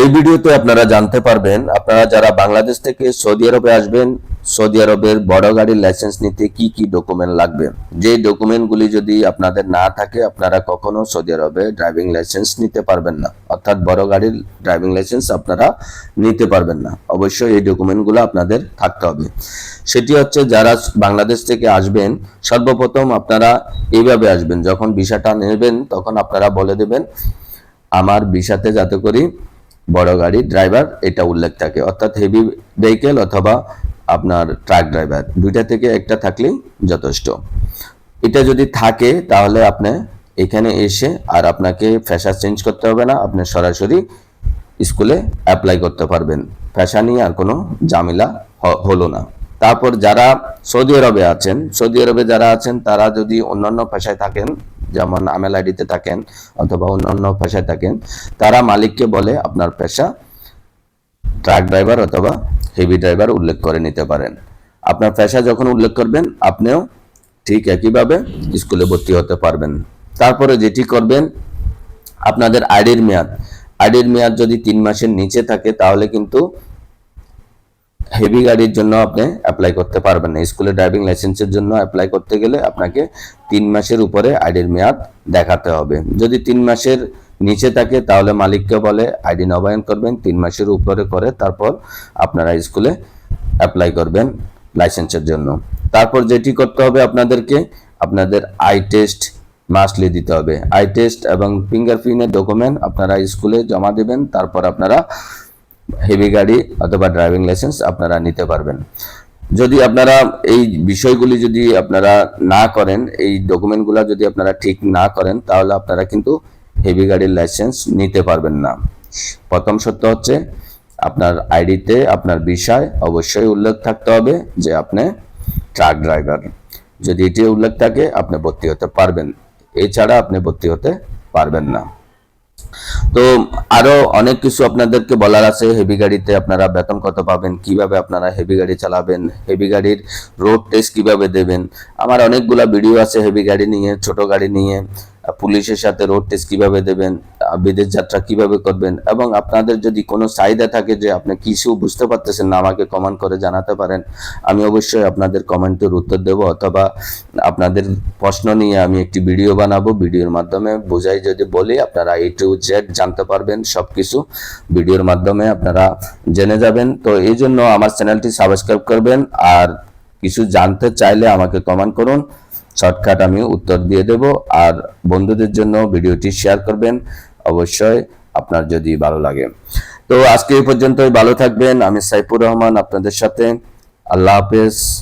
এই ভিডিওতে আপনারা জানতে পারবেন, আপনারা যারা বাংলাদেশ থেকে সৌদি আরবে আসবেন, সৌদি আরবের বড় গাড়ির লাইসেন্স নিতে কি কি ডকুমেন্ট লাগবে? যে ডকুমেন্টগুলি যদি আপনাদের না থাকে, আপনারা কখনো সৌদি আরবে ড্রাইভিং লাইসেন্স নিতে পারবেন না। অর্থাৎ বড় গাড়ির ড্রাইভিং লাইসেন্স আপনারা নিতে পারবেন না। অবশ্যই এই ডকুমেন্টগুলো আপনাদের থাকতে হবে। সেটি হচ্ছে যারা বাংলাদেশ থেকে আসবেন, সর্বপ্রথম আপনারা এইভাবে আসবেন। যখন ভিসাটা নেবেন, তখন আপনারা বলে দেবেন, আমার ভিসাতে যাতে করি বড় গাড়ি ড্রাইভার এটা উল্লেখ থাকে। অর্থাৎ হেভি ভেহিকেল অথবা আপনার ট্রাক ড্রাইভার দুইটা থেকে একটা থাকলেই যথেষ্ট। এটা যদি থাকে, তাহলে আপনি এখানে এসে আর আপনাকে ফ্যাশা চেঞ্জ করতে হবে না, আপনি সরাসরি স্কুলে অ্যাপ্লাই করতে পারবেন। ফ্যাশা নিয়ে আর কোনো ঝামেলা হ- হলো না। তারপর যারা সৌদি আরবে আছেন, সৌদি আরবে যারা আছেন, তারা যদি অন্যান্য পেশায় থাকেন যেমন আমেল আইডিতে থাকেন অথবা অন্যান্য পেশায় থাকেন, তারা মালিককে বলে আপনার পেশা, ট্রাক ড্রাইভার অথবা হেভি ড্রাইভার উল্লেখ করে নিতে পারেন। আপনার পেশা যখন উল্লেখ করবেন, আপনিও ঠিক একইভাবে স্কুলে ভর্তি হতে পারবেন। তারপরে যেটি করবেন, আপনাদের আইডির মেয়াদ। আইডির মেয়াদ যদি তিন মাসের নিচে থাকে, তাহলে কিন্তু হেভি গাড়ির জন্য আপনি অ্যাপ্লাই করতে পারবেন না। স্কুলে ড্রাইভিং লাইসেন্সের জন্য অ্যাপ্লাই করতে গেলে আপনাকে তিন মাসের উপরে আইডির মেয়াদ দেখাতে হবে। যদি তিন মাসের নিচে থাকে, তাহলে মালিককে বলে, আইডি নবায়ন করবেন, তিন মাসের উপরে করে তারপর আপনারা স্কুলে অ্যাপ্লাই করবেন লাইসেন্সের জন্য। তারপর যেটি করতে হবে আপনাদেরকে, আপনাদের আই টেস্ট মাস্টলি দিতে হবে। আই টেস্ট এবং ফিঙ্গারপ্রিন্টের ডকুমেন্ট আপনারা স্কুলে জমা দেবেন, তারপর আপনারা হেভি গাড়ি অথবা ড্রাইভিং লাইসেন্স আপনারা নিতে পারবেন। যদি আপনারা এই বিষয়গুলি যদি আপনারা না করেন, এই ডকুমেন্টগুলো যদি আপনারা ঠিক না করেন, তাহলে আপনারা কিন্তু হেভি গাড়ির লাইসেন্স নিতে পারবেন না। প্রথম সত্য হচ্ছে, আপনার আইডিতে আপনার বিষয় অবশ্যই উল্লেখ থাকতে হবে যে আপনি ট্রাক ড্রাইভার যদি এটি উল্লেখ থাকে, আপনি ভর্তি হতে পারবেন। এছাড়া আপনি ভর্তি হতে পারবেন না। তো আরও অনেক কিছু আপনাদেরকে বলার আছে। হেভি গাড়িতে আপনারা বেতন কত পাবেন? কীভাবে আপনারা হেভি গাড়ি চালাবেন? হেভি গাড়ির রোড টেস্ট কীভাবে দেবেন? আমার অনেকগুলা ভিডিও আছে হেভি গাড়ি নিয়ে, ছোট গাড়ি নিয়ে। পুলিশের সাথে রোড টেস্ট কীভাবে দেবেন? বিদেশ যাত্রা কীভাবে করবেন? এবং আপনাদের যদি কোনো চাহিদা থাকে যে আপনি কিছু বুঝতে পারতেছেন না, আমাকে কমেন্ট করে জানাতে পারেন। আমি অবশ্যই আপনাদের কমেন্টের উত্তর দেব, অথবা আপনাদের প্রশ্ন নিয়ে আমি একটি ভিডিও বানাবো। ভিডিওর মাধ্যমে বোঝাই যদি বলি, আপনারা এ টু জেড জানতে পারবেন সব কিছু ভিডিওর মাধ্যমে আপনারা জেনে যাবেন। তো এই জন্য আমার চ্যানেলটি সাবস্ক্রাইব করবেন, আর কিছু জানতে চাইলে আমাকে কমেন্ট করুন। শর্টকাট আমি উত্তর দিয়ে দেব, আর বন্ধুদের জন্য ভিডিওটি শেয়ার করবেন। অবশ্যই আপনার যদি ভালো লাগে। তো আজকে এই পর্যন্তই। ভালো থাকবেন। আমি সাইফুর রহমান আপনাদের সাথে। আল্লাহ হাফেজ।